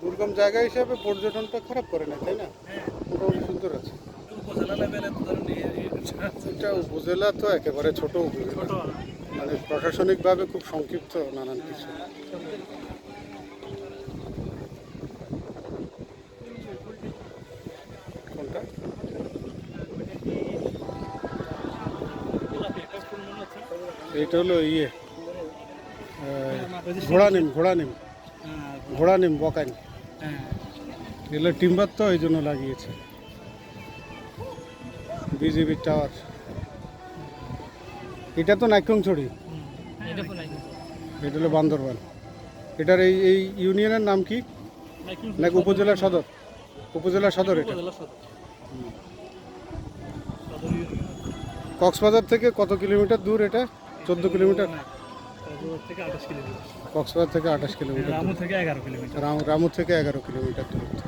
দুর্গম জায়গা হিসেবে পর্যটনটা খারাপ করে না তাই না? মোটামুটি সুন্দর আছে। উপজেলা লেভেলে ধরুন এটা উপজেলা তো একেবারে ছোট ছোট। মানে প্রশাসনিকভাবে খুব সংক্ষিপ্ত নানান কিছু। কোনটা। এইটা হলো ইয়ে ঘোড়া নিম ঘোড়া নিম হ্যাঁ, ঘোড়া নিম বকানি। হ্যাঁ। এগুলো টিম্বার তো এই জন্য লাগিয়েছে। বিজেপির টাওয়ার। এটা তো নাইকংছড়ি এটা হলো বান্দরবান। এটার এই এই ইউনিয়নের নাম কি? নাকি উপজেলা সদর? উপজেলা সদর এটা। কক্সবাজার থেকে কত কিলোমিটার দূর এটা? চোদ্দ কিলোমিটার? কক্সবাজার থেকে আঠাশ কিলোমিটার। রামু থেকে এগারো কিলোমিটার। রামু থেকে এগারো কিলোমিটার দূরত্ব।